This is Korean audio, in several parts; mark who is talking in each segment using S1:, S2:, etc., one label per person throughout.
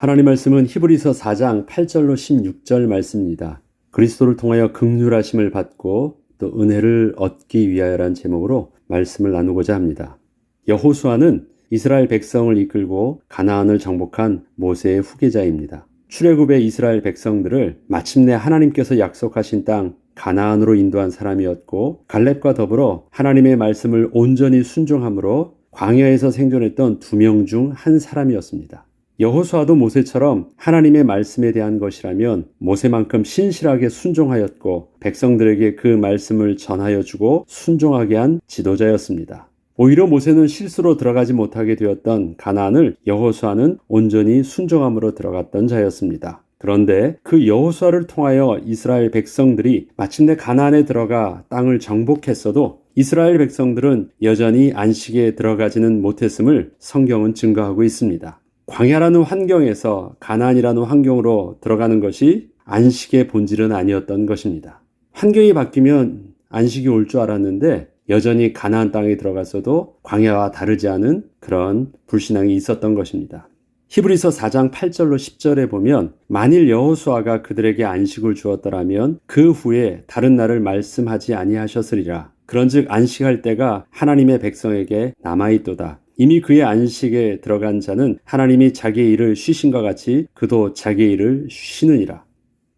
S1: 하나님 말씀은 히브리서 4장 8절로 16절 말씀입니다. 그리스도를 통하여 극률하심을 받고 또 은혜를 얻기 위하여란 제목으로 말씀을 나누고자 합니다. 여호수아는 이스라엘 백성을 이끌고 가나안을 정복한 모세의 후계자입니다. 출애굽의 이스라엘 백성들을 마침내 하나님께서 약속하신 땅 가나안으로 인도한 사람이었고 갈렙과 더불어 하나님의 말씀을 온전히 순종함으로 광야에서 생존했던 두 명 중 한 사람이었습니다. 여호수아도 모세처럼 하나님의 말씀에 대한 것이라면 모세만큼 신실하게 순종하였고 백성들에게 그 말씀을 전하여 주고 순종하게 한 지도자였습니다. 오히려 모세는 실수로 들어가지 못하게 되었던 가나안을 여호수아는 온전히 순종함으로 들어갔던 자였습니다. 그런데 그 여호수아를 통하여 이스라엘 백성들이 마침내 가나안에 들어가 땅을 정복했어도 이스라엘 백성들은 여전히 안식에 들어가지는 못했음을 성경은 증거하고 있습니다. 광야라는 환경에서 가나안이라는 환경으로 들어가는 것이 안식의 본질은 아니었던 것입니다. 환경이 바뀌면 안식이 올 줄 알았는데 여전히 가나안 땅에 들어갔어도 광야와 다르지 않은 그런 불신앙이 있었던 것입니다. 히브리서 4장 8절로 10절에 보면 만일 여호수아가 그들에게 안식을 주었더라면 그 후에 다른 날을 말씀하지 아니하셨으리라. 그런즉 안식할 때가 하나님의 백성에게 남아 있도다. 이미 그의 안식에 들어간 자는 하나님이 자기의 일을 쉬신과 같이 그도 자기의 일을 쉬느니라.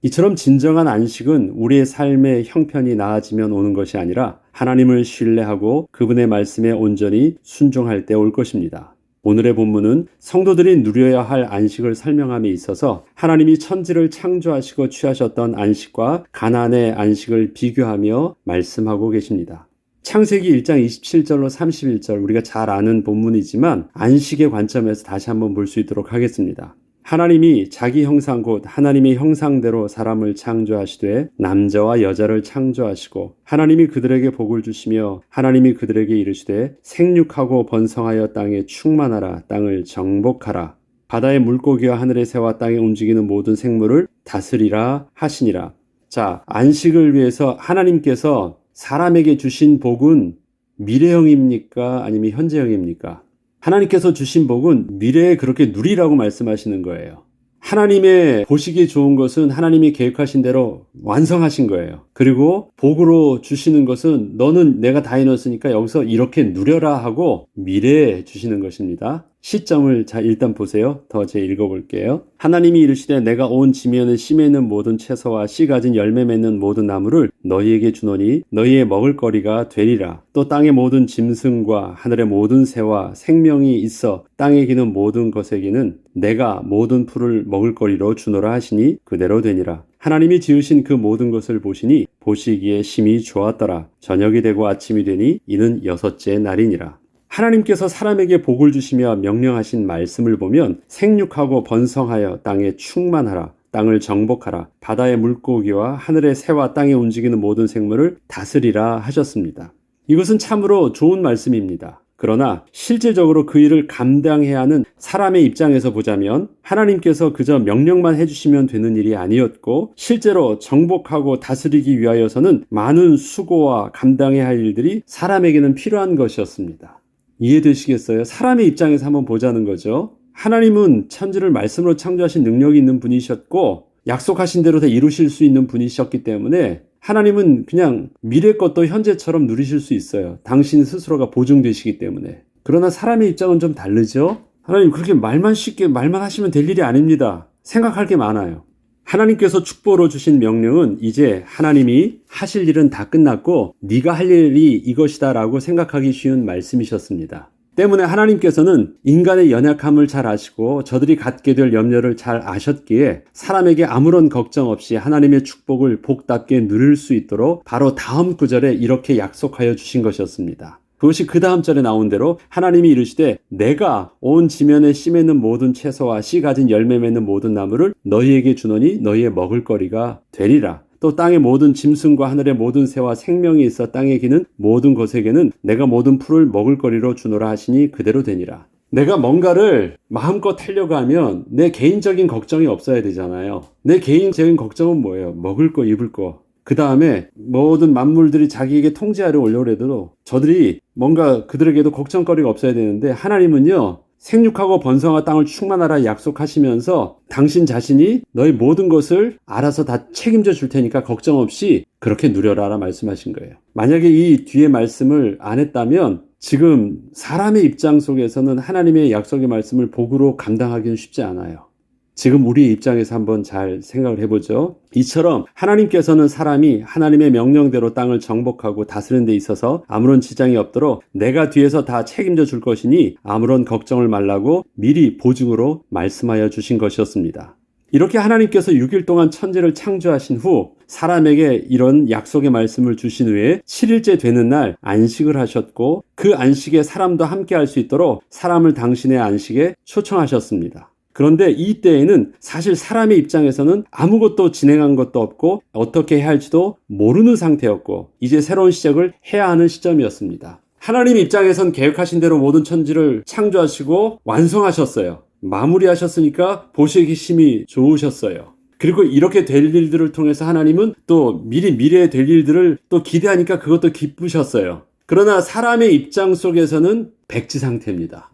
S1: 이처럼 진정한 안식은 우리의 삶의 형편이 나아지면 오는 것이 아니라 하나님을 신뢰하고 그분의 말씀에 온전히 순종할 때 올 것입니다. 오늘의 본문은 성도들이 누려야 할 안식을 설명함에 있어서 하나님이 천지를 창조하시고 취하셨던 안식과 가난의 안식을 비교하며 말씀하고 계십니다. 창세기 1장 27절로 31절 우리가 잘 아는 본문이지만 안식의 관점에서 다시 한번 볼 수 있도록 하겠습니다. 하나님이 자기 형상 곧 하나님의 형상대로 사람을 창조하시되 남자와 여자를 창조하시고 하나님이 그들에게 복을 주시며 하나님이 그들에게 이르시되 생육하고 번성하여 땅에 충만하라 땅을 정복하라 바다의 물고기와 하늘의 새와 땅에 움직이는 모든 생물을 다스리라 하시니라. 자, 안식을 위해서 하나님께서 사람에게 주신 복은 미래형입니까? 아니면 현재형입니까? 하나님께서 주신 복은 미래에 그렇게 누리라고 말씀하시는 거예요. 하나님의 보시기에 좋은 것은 하나님이 계획하신 대로 완성하신 거예요. 그리고 복으로 주시는 것은 너는 내가 다 해놨으니까 여기서 이렇게 누려라 하고 미래에 주시는 것입니다. 시점을 자 일단 보세요. 더 제 읽어볼게요. 하나님이 이르시되 내가 온 지면을 심에 있는 모든 채소와 씨 가진 열매 맺는 모든 나무를 너희에게 주노니 너희의 먹을거리가 되리라. 또 땅의 모든 짐승과 하늘의 모든 새와 생명이 있어 땅에 기는 모든 것에게는 내가 모든 풀을 먹을거리로 주노라 하시니 그대로 되니라. 하나님이 지으신 그 모든 것을 보시니 보시기에 심히 좋았더라. 저녁이 되고 아침이 되니 이는 여섯째 날이니라. 하나님께서 사람에게 복을 주시며 명령하신 말씀을 보면 생육하고 번성하여 땅에 충만하라. 땅을 정복하라. 바다의 물고기와 하늘의 새와 땅에 움직이는 모든 생물을 다스리라 하셨습니다. 이것은 참으로 좋은 말씀입니다. 그러나 실제적으로 그 일을 감당해야 하는 사람의 입장에서 보자면 하나님께서 그저 명령만 해주시면 되는 일이 아니었고 실제로 정복하고 다스리기 위하여서는 많은 수고와 감당해야 할 일들이 사람에게는 필요한 것이었습니다. 이해되시겠어요? 사람의 입장에서 한번 보자는 거죠. 하나님은 천지를 말씀으로 창조하신 능력이 있는 분이셨고 약속하신 대로 다 이루실 수 있는 분이셨기 때문에 하나님은 그냥 미래 것도 현재처럼 누리실 수 있어요. 당신 스스로가 보증되시기 때문에. 그러나 사람의 입장은 좀 다르죠? 하나님 그렇게 말만 쉽게 말만 하시면 될 일이 아닙니다. 생각할 게 많아요. 하나님께서 축복으로 주신 명령은 이제 하나님이 하실 일은 다 끝났고 네가 할 일이 이것이다라고 생각하기 쉬운 말씀이셨습니다. 때문에 하나님께서는 인간의 연약함을 잘 아시고 저들이 갖게 될 염려를 잘 아셨기에 사람에게 아무런 걱정 없이 하나님의 축복을 복답게 누릴 수 있도록 바로 다음 구절에 이렇게 약속하여 주신 것이었습니다. 그것이 그 다음 절에 나온 대로 하나님이 이르시되 내가 온 지면에 씨 맺는 모든 채소와 씨 가진 열매 맺는 모든 나무를 너희에게 주노니 너희의 먹을 거리가 되리라. 또 땅의 모든 짐승과 하늘의 모든 새와 생명이 있어 땅에 기는 모든 것에게는 내가 모든 풀을 먹을 거리로 주노라 하시니 그대로 되니라. 내가 뭔가를 마음껏 하려고 하면 내 개인적인 걱정이 없어야 되잖아요. 내 개인적인 걱정은 뭐예요? 먹을 거, 입을 거. 그 다음에 모든 만물들이 자기에게 통제하려 올려고 해도 저들이 뭔가 그들에게도 걱정거리가 없어야 되는데 하나님은요 생육하고 번성한 땅을 충만하라 약속하시면서 당신 자신이 너희 모든 것을 알아서 다 책임져 줄 테니까 걱정 없이 그렇게 누려라라 말씀하신 거예요. 만약에 이 뒤에 말씀을 안 했다면 지금 사람의 입장 속에서는 하나님의 약속의 말씀을 복으로 감당하기는 쉽지 않아요. 지금 우리 입장에서 한번 잘 생각을 해보죠. 이처럼 하나님께서는 사람이 하나님의 명령대로 땅을 정복하고 다스리는 데 있어서 아무런 지장이 없도록 내가 뒤에서 다 책임져 줄 것이니 아무런 걱정을 말라고 미리 보증으로 말씀하여 주신 것이었습니다. 이렇게 하나님께서 6일 동안 천지를 창조하신 후 사람에게 이런 약속의 말씀을 주신 후에 7일째 되는 날 안식을 하셨고 그 안식에 사람도 함께 할 수 있도록 사람을 당신의 안식에 초청하셨습니다. 그런데 이 때에는 사실 사람의 입장에서는 아무것도 진행한 것도 없고 어떻게 해야 할지도 모르는 상태였고 이제 새로운 시작을 해야 하는 시점이었습니다. 하나님 입장에선 계획하신 대로 모든 천지를 창조하시고 완성하셨어요. 마무리하셨으니까 보시기 심히 좋으셨어요. 그리고 이렇게 될 일들을 통해서 하나님은 또 미리 미래에 될 일들을 또 기대하니까 그것도 기쁘셨어요. 그러나 사람의 입장 속에서는 백지 상태입니다.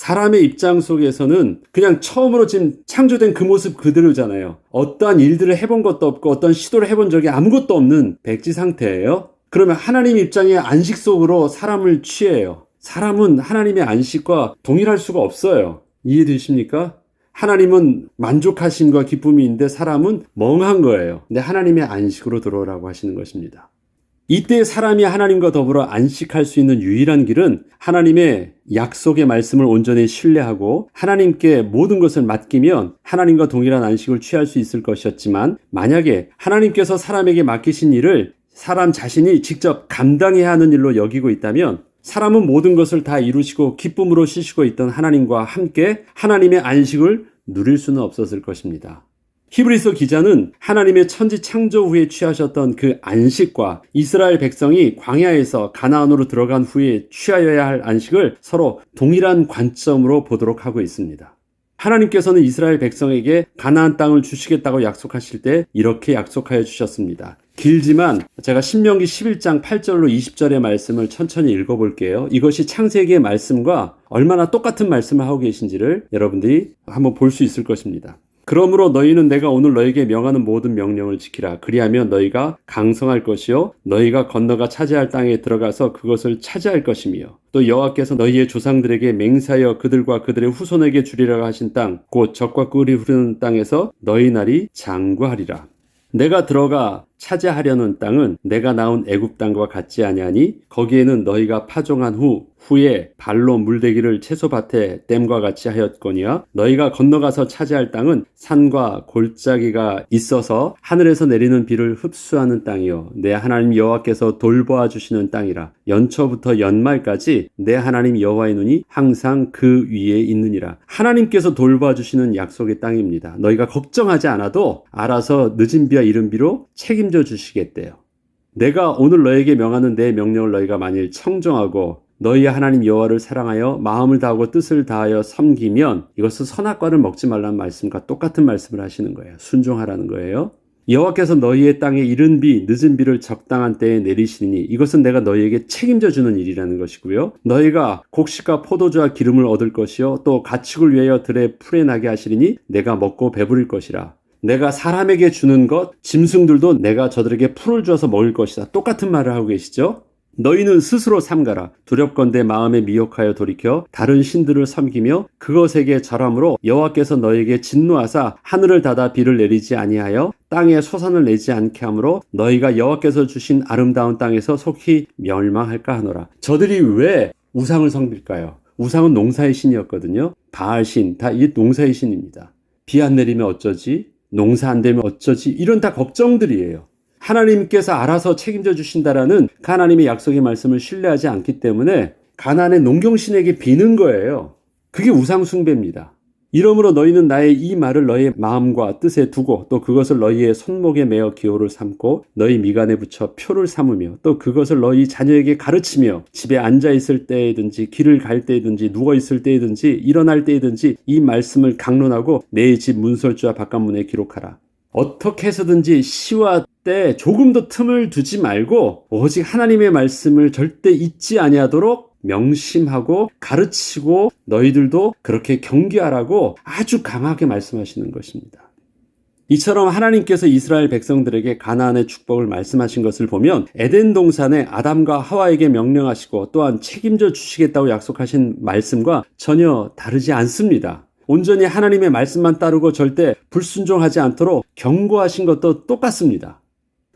S1: 사람의 입장 속에서는 그냥 처음으로 지금 창조된 그 모습 그대로잖아요. 어떠한 일들을 해본 것도 없고 어떤 시도를 해본 적이 아무것도 없는 백지 상태예요. 그러면 하나님 입장의 안식 속으로 사람을 취해요. 사람은 하나님의 안식과 동일할 수가 없어요. 이해되십니까? 하나님은 만족하심과 기쁨이 있는데 사람은 멍한 거예요. 근데 하나님의 안식으로 들어오라고 하시는 것입니다. 이때 사람이 하나님과 더불어 안식할 수 있는 유일한 길은 하나님의 약속의 말씀을 온전히 신뢰하고 하나님께 모든 것을 맡기면 하나님과 동일한 안식을 취할 수 있을 것이었지만 만약에 하나님께서 사람에게 맡기신 일을 사람 자신이 직접 감당해야 하는 일로 여기고 있다면 사람은 모든 것을 다 이루시고 기쁨으로 쉬시고 있던 하나님과 함께 하나님의 안식을 누릴 수는 없었을 것입니다. 히브리서 기자는 하나님의 천지 창조 후에 취하셨던 그 안식과 이스라엘 백성이 광야에서 가나안으로 들어간 후에 취하여야 할 안식을 서로 동일한 관점으로 보도록 하고 있습니다. 하나님께서는 이스라엘 백성에게 가나안 땅을 주시겠다고 약속하실 때 이렇게 약속하여 주셨습니다. 길지만 제가 신명기 11장 8절로 20절의 말씀을 천천히 읽어볼게요. 이것이 창세기의 말씀과 얼마나 똑같은 말씀을 하고 계신지를 여러분들이 한번 볼 수 있을 것입니다. 그러므로 너희는 내가 오늘 너에게 명하는 모든 명령을 지키라. 그리하면 너희가 강성할 것이요 너희가 건너가 차지할 땅에 들어가서 그것을 차지할 것이며 또 여호와께서 너희의 조상들에게 맹사하여 그들과 그들의 후손에게 주리라 하신 땅 곧 적과 꿀이 흐르는 땅에서 너희 날이 장구하리라. 내가 들어가 차지하려는 땅은 내가 나온 애굽 땅과 같지 아니하니 거기에는 너희가 파종한 후 후에 발로 물대기를 채소밭에 댐과 같이 하였거니와 너희가 건너가서 차지할 땅은 산과 골짜기가 있어서 하늘에서 내리는 비를 흡수하는 땅이요. 내 하나님 여호와께서 돌보아 주시는 땅이라. 연초부터 연말까지 내 하나님 여호와의 눈이 항상 그 위에 있느니라. 하나님께서 돌보아 주시는 약속의 땅입니다. 너희가 걱정하지 않아도 알아서 늦은 비와 이른 비로 책임 져 주시겠대요 내가 오늘 너에게 명하는 내 명령을 너희가 만일 청정하고 너희 하나님 여호와를 사랑하여 마음을 다하고 뜻을 다하여 섬기면 이것은 선악과를 먹지 말라는 말씀과 똑같은 말씀을 하시는 거예요. 순종하라는 거예요. 여호와께서 너희의 땅에 이른 비 늦은 비를 적당한 때에 내리시니 이것은 내가 너희에게 책임져 주는 일이라는 것이고요. 너희가 곡식과 포도주와 기름을 얻을 것이요 또 가축을 위하여 들에 풀에 나게 하시리니 내가 먹고 배부릴 것이라. 내가 사람에게 주는 것 짐승들도 내가 저들에게 풀을 주어서 먹을 것이다. 똑같은 말을 하고 계시죠? 너희는 스스로 삼가라. 두렵건대 마음에 미혹하여 돌이켜 다른 신들을 섬기며 그것에게 절함으로 여호와께서 너희에게 진노하사 하늘을 닫아 비를 내리지 아니하여 땅에 소산을 내지 않게 하므로 너희가 여호와께서 주신 아름다운 땅에서 속히 멸망할까 하노라. 저들이 왜 우상을 섬길까요? 우상은 농사의 신이었거든요. 바알신 다 이게 농사의 신입니다. 비 안 내리면 어쩌지? 농사 안 되면 어쩌지? 이런 다 걱정들이에요. 하나님께서 알아서 책임져 주신다라는 하나님의 약속의 말씀을 신뢰하지 않기 때문에 가난의 농경신에게 비는 거예요. 그게 우상숭배입니다. 이러므로 너희는 나의 이 말을 너희의 마음과 뜻에 두고 또 그것을 너희의 손목에 매어 기호를 삼고 너희 미간에 붙여 표를 삼으며 또 그것을 너희 자녀에게 가르치며 집에 앉아 있을 때이든지 길을 갈 때이든지 누워 있을 때이든지 일어날 때이든지 이 말씀을 강론하고 내 집 문설주와 바깥문에 기록하라. 어떻게 해서든지 시와 때 조금도 틈을 두지 말고 오직 하나님의 말씀을 절대 잊지 아니하도록 명심하고 가르치고 너희들도 그렇게 경계하라고 아주 강하게 말씀하시는 것입니다. 이처럼 하나님께서 이스라엘 백성들에게 가나안의 축복을 말씀하신 것을 보면 에덴 동산에 아담과 하와에게 명령하시고 또한 책임져 주시겠다고 약속하신 말씀과 전혀 다르지 않습니다. 온전히 하나님의 말씀만 따르고 절대 불순종하지 않도록 경고하신 것도 똑같습니다.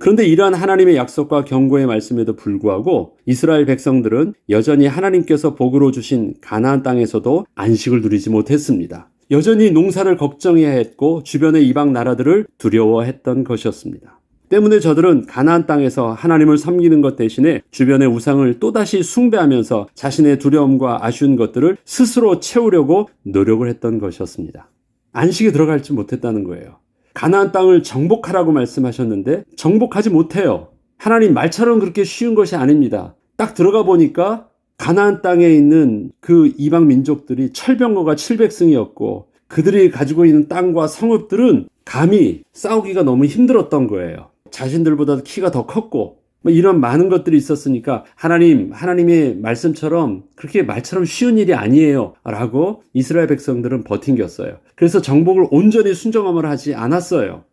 S1: 그런데 이러한 하나님의 약속과 경고의 말씀에도 불구하고 이스라엘 백성들은 여전히 하나님께서 복으로 주신 가나안 땅에서도 안식을 누리지 못했습니다. 여전히 농사를 걱정해야 했고 주변의 이방 나라들을 두려워했던 것이었습니다. 때문에 저들은 가나안 땅에서 하나님을 섬기는 것 대신에 주변의 우상을 또다시 숭배하면서 자신의 두려움과 아쉬운 것들을 스스로 채우려고 노력을 했던 것이었습니다. 안식에 들어갈지 못했다는 거예요. 가나안 땅을 정복하라고 말씀하셨는데 정복하지 못해요. 하나님 말처럼 그렇게 쉬운 것이 아닙니다. 딱 들어가 보니까 가나안 땅에 있는 그 이방 민족들이 철병거가 700승이었고 그들이 가지고 있는 땅과 성읍들은 감히 싸우기가 너무 힘들었던 거예요. 자신들보다 키가 더 컸고 뭐 이런 많은 것들이 있었으니까 하나님, 하나님의 말씀처럼 그렇게 말처럼 쉬운 일이 아니에요. 라고 이스라엘 백성들은 버틴겼어요. 그래서 정복을 온전히 순종함을 하지 않았어요.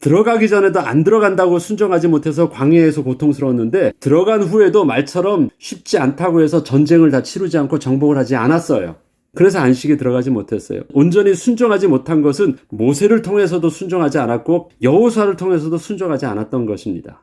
S1: 들어가기 전에도 안 들어간다고 순종하지 못해서 광야에서 고통스러웠는데 들어간 후에도 말처럼 쉽지 않다고 해서 전쟁을 다 치르지 않고 정복을 하지 않았어요. 그래서 안식에 들어가지 못했어요. 온전히 순종하지 못한 것은 모세를 통해서도 순종하지 않았고 여호수아를 통해서도 순종하지 않았던 것입니다.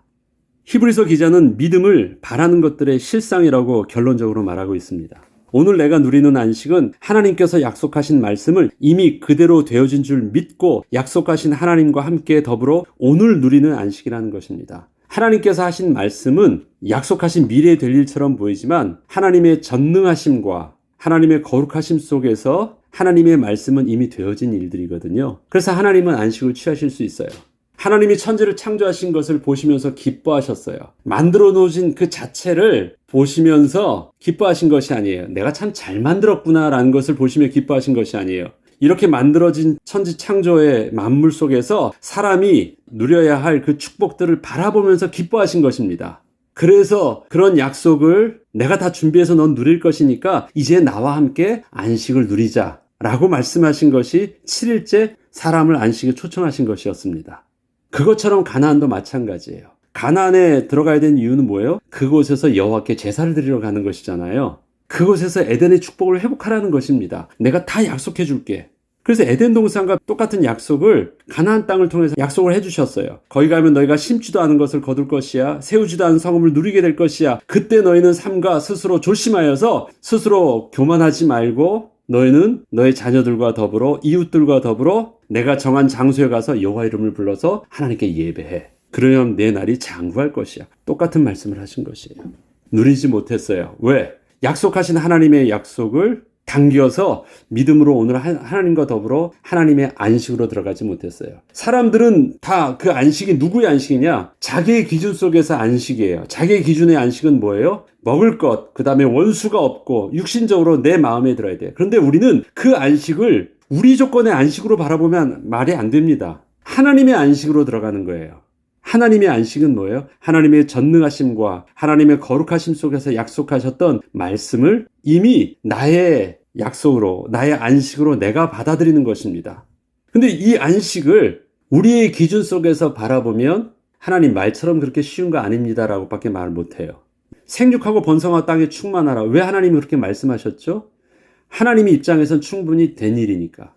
S1: 히브리서 기자는 믿음을 바라는 것들의 실상이라고 결론적으로 말하고 있습니다. 오늘 내가 누리는 안식은 하나님께서 약속하신 말씀을 이미 그대로 되어진 줄 믿고 약속하신 하나님과 함께 더불어 오늘 누리는 안식이라는 것입니다. 하나님께서 하신 말씀은 약속하신 미래에 될 일처럼 보이지만 하나님의 전능하심과 하나님의 거룩하심 속에서 하나님의 말씀은 이미 되어진 일들이거든요. 그래서 하나님은 안식을 취하실 수 있어요. 하나님이 천지를 창조하신 것을 보시면서 기뻐하셨어요. 만들어 놓으신 그 자체를 보시면서 기뻐하신 것이 아니에요. 내가 참 잘 만들었구나라는 것을 보시며 기뻐하신 것이 아니에요. 이렇게 만들어진 천지 창조의 만물 속에서 사람이 누려야 할 그 축복들을 바라보면서 기뻐하신 것입니다. 그래서 그런 약속을 내가 다 준비해서 넌 누릴 것이니까 이제 나와 함께 안식을 누리자. 라고 말씀하신 것이 7일째 사람을 안식에 초청하신 것이었습니다. 그것처럼 가나안도 마찬가지예요. 가나안에 들어가야 되는 이유는 뭐예요? 그곳에서 여호와께 제사를 드리러 가는 것이잖아요. 그곳에서 에덴의 축복을 회복하라는 것입니다. 내가 다 약속해 줄게. 그래서 에덴 동산과 똑같은 약속을 가나안 땅을 통해서 약속을 해주셨어요. 거기 가면 너희가 심지도 않은 것을 거둘 것이야. 세우지도 않은 성음을 누리게 될 것이야. 그때 너희는 삶과 스스로 조심하여서 스스로 교만하지 말고 너희는 너희 자녀들과 더불어 이웃들과 더불어 내가 정한 장소에 가서 여호와 이름을 불러서 하나님께 예배해. 그러면 내 날이 장구할 것이야. 똑같은 말씀을 하신 것이에요. 누리지 못했어요. 왜? 약속하신 하나님의 약속을 당겨서 믿음으로 오늘 하나님과 더불어 하나님의 안식으로 들어가지 못했어요. 사람들은 다 그 안식이 누구의 안식이냐? 자기의 기준 속에서 안식이에요. 자기의 기준의 안식은 뭐예요? 먹을 것, 그 다음에 원수가 없고 육신적으로 내 마음에 들어야 돼. 그런데 우리는 그 안식을 우리 조건의 안식으로 바라보면 말이 안 됩니다. 하나님의 안식으로 들어가는 거예요. 하나님의 안식은 뭐예요? 하나님의 전능하심과 하나님의 거룩하심 속에서 약속하셨던 말씀을 이미 나의 약속으로, 나의 안식으로 내가 받아들이는 것입니다. 근데 이 안식을 우리의 기준 속에서 바라보면 하나님 말처럼 그렇게 쉬운 거 아닙니다라고 밖에 말 못해요. 생육하고 번성한 땅에 충만하라. 왜 하나님이 그렇게 말씀하셨죠? 하나님의 입장에선 충분히 된 일이니까.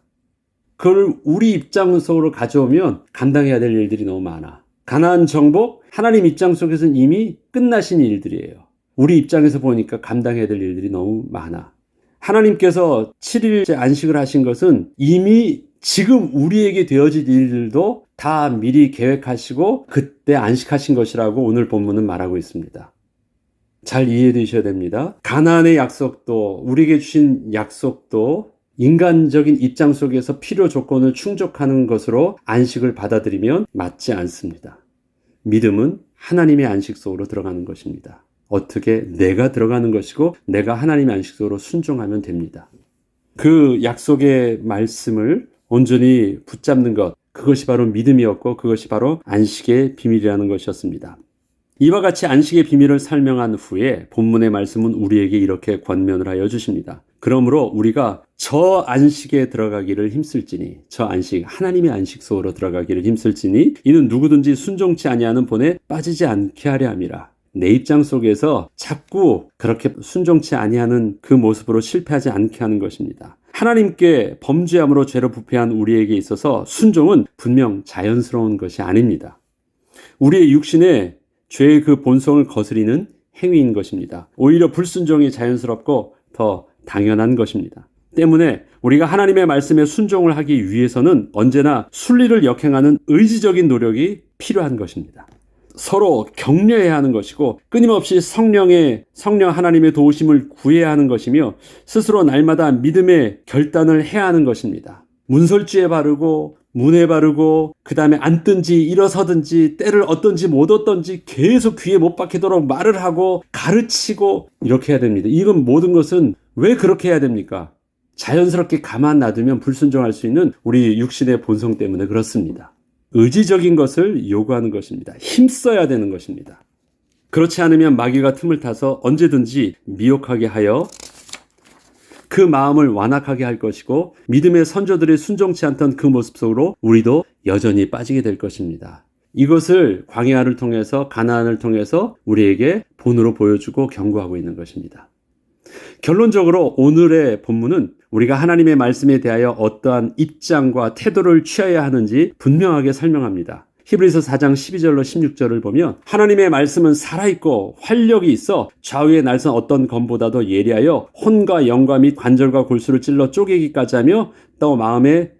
S1: 그걸 우리 입장 속으로 가져오면 감당해야 될 일들이 너무 많아. 가나안 정복 하나님 입장 속에서는 이미 끝나신 일들이에요. 우리 입장에서 보니까 감당해야 될 일들이 너무 많아. 하나님께서 7일째 안식을 하신 것은 이미 지금 우리에게 되어질 일들도 다 미리 계획하시고 그때 안식하신 것이라고 오늘 본문은 말하고 있습니다. 잘 이해해 두셔야 됩니다. 가나안의 약속도 우리에게 주신 약속도 인간적인 입장 속에서 필요 조건을 충족하는 것으로 안식을 받아들이면 맞지 않습니다. 믿음은 하나님의 안식 속으로 들어가는 것입니다. 어떻게 내가 들어가는 것이고 내가 하나님의 안식 속으로 순종하면 됩니다. 그 약속의 말씀을 온전히 붙잡는 것, 그것이 바로 믿음이었고 그것이 바로 안식의 비밀이라는 것이었습니다. 이와 같이 안식의 비밀을 설명한 후에 본문의 말씀은 우리에게 이렇게 권면을 하여 주십니다. 그러므로 우리가 저 안식에 들어가기를 힘쓸지니 저 안식 하나님의 안식 속으로 들어가기를 힘쓸지니 이는 누구든지 순종치 아니하는 본에 빠지지 않게 하려 함이라. 내 입장 속에서 자꾸 그렇게 순종치 아니하는 그 모습으로 실패하지 않게 하는 것입니다. 하나님께 범죄함으로 죄로 부패한 우리에게 있어서 순종은 분명 자연스러운 것이 아닙니다. 우리의 육신의 죄의 그 본성을 거스리는 행위인 것입니다. 오히려 불순종이 자연스럽고 더 당연한 것입니다. 때문에 우리가 하나님의 말씀에 순종을 하기 위해서는 언제나 순리를 역행하는 의지적인 노력이 필요한 것입니다. 서로 격려해야 하는 것이고 끊임없이 성령의 성령 하나님의 도우심을 구해야 하는 것이며 스스로 날마다 믿음의 결단을 해야 하는 것입니다. 문설주에 바르고 문에 바르고 그 다음에 앉든지 일어서든지 때를 얻든지 못 얻든지 계속 귀에 못 박히도록 말을 하고 가르치고 이렇게 해야 됩니다. 이건 모든 것은 왜 그렇게 해야 됩니까? 자연스럽게 가만 놔두면 불순종할 수 있는 우리 육신의 본성 때문에 그렇습니다. 의지적인 것을 요구하는 것입니다. 힘써야 되는 것입니다. 그렇지 않으면 마귀가 틈을 타서 언제든지 미혹하게 하여 그 마음을 완악하게 할 것이고 믿음의 선조들이 순종치 않던 그 모습 속으로 우리도 여전히 빠지게 될 것입니다. 이것을 광야를 통해서 가나안을 통해서 우리에게 본으로 보여주고 경고하고 있는 것입니다. 결론적으로 오늘의 본문은 우리가 하나님의 말씀에 대하여 어떠한 입장과 태도를 취해야 하는지 분명하게 설명합니다. 히브리서 4장 12절로 16절을 보면 하나님의 말씀은 살아있고 활력이 있어 좌우에 날선 어떤 검보다도 예리하여 혼과 영과 및 관절과 골수를 찔러 쪼개기까지 하며 또 마음의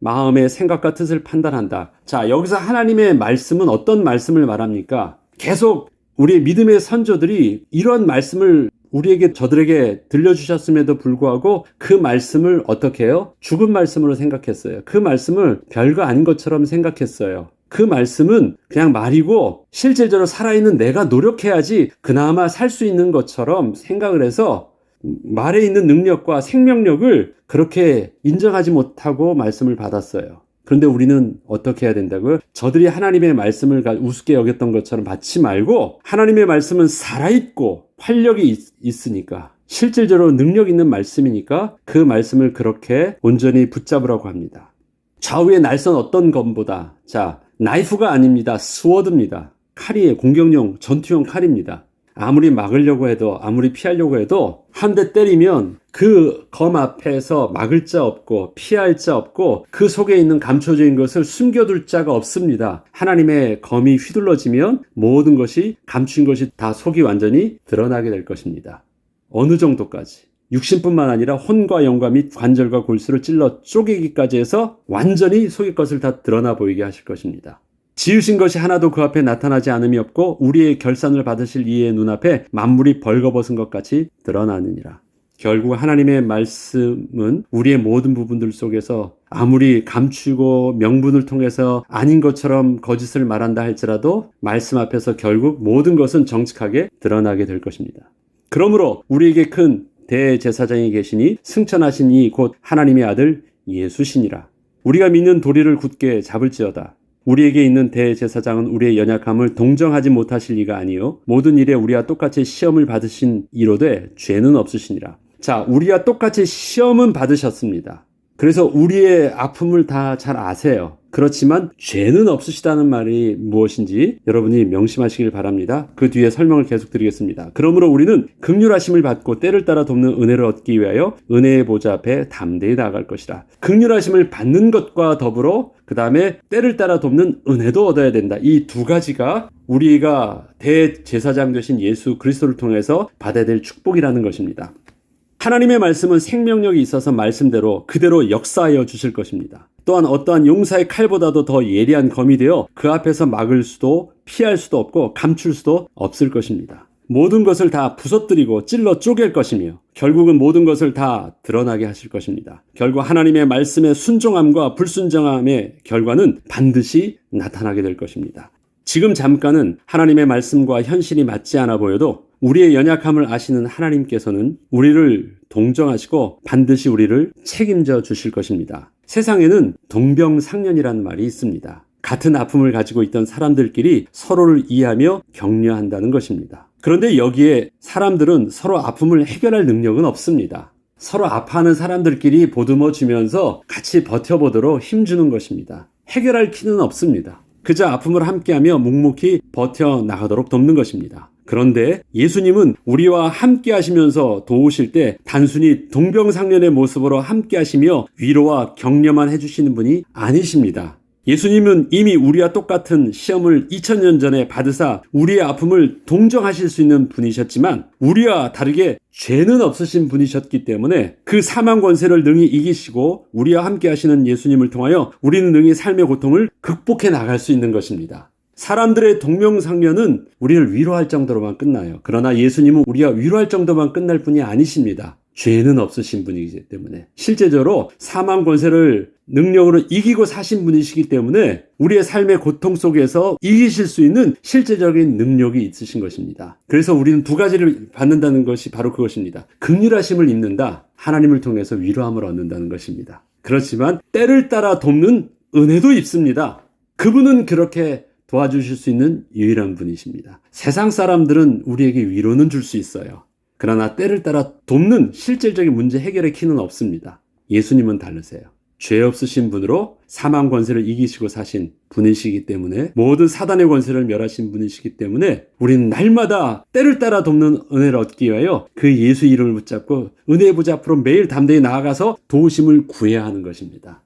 S1: 마음의 생각과 뜻을 판단한다. 자, 여기서 하나님의 말씀은 어떤 말씀을 말합니까? 계속 우리의 믿음의 선조들이 이런 말씀을 우리에게 저들에게 들려주셨음에도 불구하고 그 말씀을 어떻게 해요? 죽은 말씀으로 생각했어요. 그 말씀을 별거 아닌 것처럼 생각했어요. 그 말씀은 그냥 말이고 실질적으로 살아있는 내가 노력해야지 그나마 살 수 있는 것처럼 생각을 해서 말에 있는 능력과 생명력을 그렇게 인정하지 못하고 말씀을 받았어요. 그런데 우리는 어떻게 해야 된다고요? 저들이 하나님의 말씀을 우습게 여겼던 것처럼 받지 말고 하나님의 말씀은 살아있고 활력이 있, 으니까 실질적으로 능력 있는 말씀이니까 그 말씀을 그렇게 온전히 붙잡으라고 합니다. 좌우의 날선 어떤 검보다 자 나이프가 아닙니다. 스워드입니다. 칼이에요. 공격용 전투용 칼입니다. 아무리 막으려고 해도 아무리 피하려고 해도 한 대 때리면 그 검 앞에서 막을 자 없고 피할 자 없고 그 속에 있는 감춰져 있는 것을 숨겨둘 자가 없습니다. 하나님의 검이 휘둘러지면 모든 것이 감춘 것이 다 속이 완전히 드러나게 될 것입니다. 어느 정도까지? 육신뿐만 아니라 혼과 영과 및 관절과 골수를 찔러 쪼개기까지 해서 완전히 속의 것을 다 드러나 보이게 하실 것입니다. 지으신 것이 하나도 그 앞에 나타나지 않음이 없고 우리의 결산을 받으실 이의 눈앞에 만물이 벌거벗은 것 같이 드러나느니라. 결국 하나님의 말씀은 우리의 모든 부분들 속에서 아무리 감추고 명분을 통해서 아닌 것처럼 거짓을 말한다 할지라도 말씀 앞에서 결국 모든 것은 정직하게 드러나게 될 것입니다. 그러므로 우리에게 큰 대제사장이 계시니 승천하신 이 곧 하나님의 아들 예수시니라. 우리가 믿는 도리를 굳게 잡을지어다. 우리에게 있는 대제사장은 우리의 연약함을 동정하지 못하실 리가 아니요 모든 일에 우리와 똑같이 시험을 받으신 이로되 죄는 없으시니라. 자, 우리와 똑같이 시험은 받으셨습니다. 그래서 우리의 아픔을 다 잘 아세요. 그렇지만 죄는 없으시다는 말이 무엇인지 여러분이 명심하시길 바랍니다. 그 뒤에 설명을 계속 드리겠습니다. 그러므로 우리는 극률하심을 받고 때를 따라 돕는 은혜를 얻기 위하여 은혜의 보좌 앞에 담대히 나아갈 것이다. 극률하심을 받는 것과 더불어 그 다음에 때를 따라 돕는 은혜도 얻어야 된다. 이 두 가지가 우리가 대제사장 되신 예수 그리스도를 통해서 받아야 될 축복이라는 것입니다. 하나님의 말씀은 생명력이 있어서 말씀대로 그대로 역사하여 주실 것입니다. 또한 어떠한 용사의 칼보다도 더 예리한 검이 되어 그 앞에서 막을 수도 피할 수도 없고 감출 수도 없을 것입니다. 모든 것을 다 부서뜨리고 찔러 쪼갤 것이며 결국은 모든 것을 다 드러나게 하실 것입니다. 결국 하나님의 말씀의 순종함과 불순종함의 결과는 반드시 나타나게 될 것입니다. 지금 잠깐은 하나님의 말씀과 현실이 맞지 않아 보여도 우리의 연약함을 아시는 하나님께서는 우리를 동정하시고 반드시 우리를 책임져 주실 것입니다. 세상에는 동병상련이라는 말이 있습니다. 같은 아픔을 가지고 있던 사람들끼리 서로를 이해하며 격려한다는 것입니다. 그런데 여기에 사람들은 서로 아픔을 해결할 능력은 없습니다. 서로 아파하는 사람들끼리 보듬어 주면서 같이 버텨보도록 힘주는 것입니다. 해결할 키는 없습니다. 그저 아픔을 함께하며 묵묵히 버텨 나가도록 돕는 것입니다. 그런데 예수님은 우리와 함께 하시면서 도우실 때 단순히 동병상련의 모습으로 함께 하시며 위로와 격려만 해주시는 분이 아니십니다. 예수님은 이미 우리와 똑같은 시험을 2000년 전에 받으사 우리의 아픔을 동정하실 수 있는 분이셨지만 우리와 다르게 죄는 없으신 분이셨기 때문에 그 사망 권세를 능히 이기시고 우리와 함께 하시는 예수님을 통하여 우리는 능히 삶의 고통을 극복해 나갈 수 있는 것입니다. 사람들의 동명상련은 우리를 위로할 정도로만 끝나요. 그러나 예수님은 우리가 위로할 정도만 끝날 분이 아니십니다. 죄는 없으신 분이기 때문에 실제적으로 사망 권세를 능력으로 이기고 사신 분이시기 때문에 우리의 삶의 고통 속에서 이기실 수 있는 실제적인 능력이 있으신 것입니다. 그래서 우리는 두 가지를 받는다는 것이 바로 그것입니다. 극률하심을 입는다. 하나님을 통해서 위로함을 얻는다는 것입니다. 그렇지만 때를 따라 돕는 은혜도 입습니다. 그분은 그렇게 도와주실 수 있는 유일한 분이십니다. 세상 사람들은 우리에게 위로는 줄 수 있어요. 그러나 때를 따라 돕는 실질적인 문제 해결의 키는 없습니다. 예수님은 다르세요. 죄 없으신 분으로 사망 권세를 이기시고 사신 분이시기 때문에 모든 사단의 권세를 멸하신 분이시기 때문에 우리는 날마다 때를 따라 돕는 은혜를 얻기 위하여 그 예수 이름을 붙잡고 은혜의 보좌 앞으로 매일 담대히 나아가서 도우심을 구해야 하는 것입니다.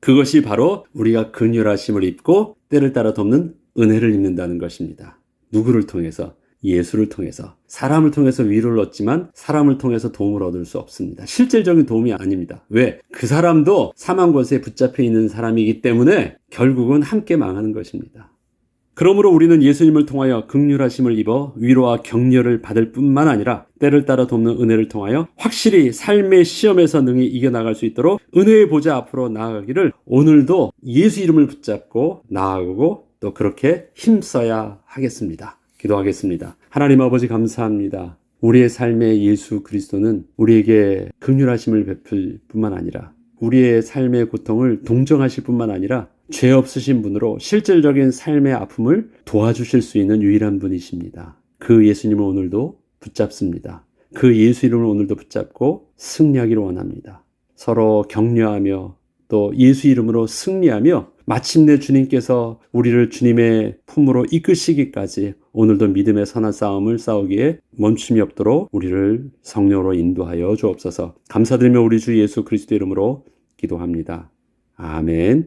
S1: 그것이 바로 우리가 근율하심을 입고 때를 따라 돕는 은혜를 입는다는 것입니다. 누구를 통해서? 예수를 통해서 사람을 통해서 위로를 얻지만 사람을 통해서 도움을 얻을 수 없습니다. 실질적인 도움이 아닙니다. 왜? 그 사람도 사망 권세에 붙잡혀 있는 사람이기 때문에 결국은 함께 망하는 것입니다. 그러므로 우리는 예수님을 통하여 극률하심을 입어 위로와 격려를 받을 뿐만 아니라 때를 따라 돕는 은혜를 통하여 확실히 삶의 시험에서 능히 이겨나갈 수 있도록 은혜의 보좌 앞으로 나아가기를 오늘도 예수 이름을 붙잡고 나아가고 또 그렇게 힘써야 하겠습니다. 기도하겠습니다. 하나님 아버지 감사합니다. 우리의 삶의 예수 그리스도는 우리에게 극률하심을 베풀 뿐만 아니라 우리의 삶의 고통을 동정하실 뿐만 아니라 죄 없으신 분으로 실질적인 삶의 아픔을 도와주실 수 있는 유일한 분이십니다. 그 예수님을 오늘도 붙잡습니다. 그 예수 이름을 오늘도 붙잡고 승리하기를 원합니다. 서로 격려하며 또 예수 이름으로 승리하며 마침내 주님께서 우리를 주님의 품으로 이끄시기까지 오늘도 믿음의 선한 싸움을 싸우기에 멈춤이 없도록 우리를 성령으로 인도하여 주옵소서. 감사드리며 우리 주 예수 그리스도 이름으로 기도합니다. 아멘.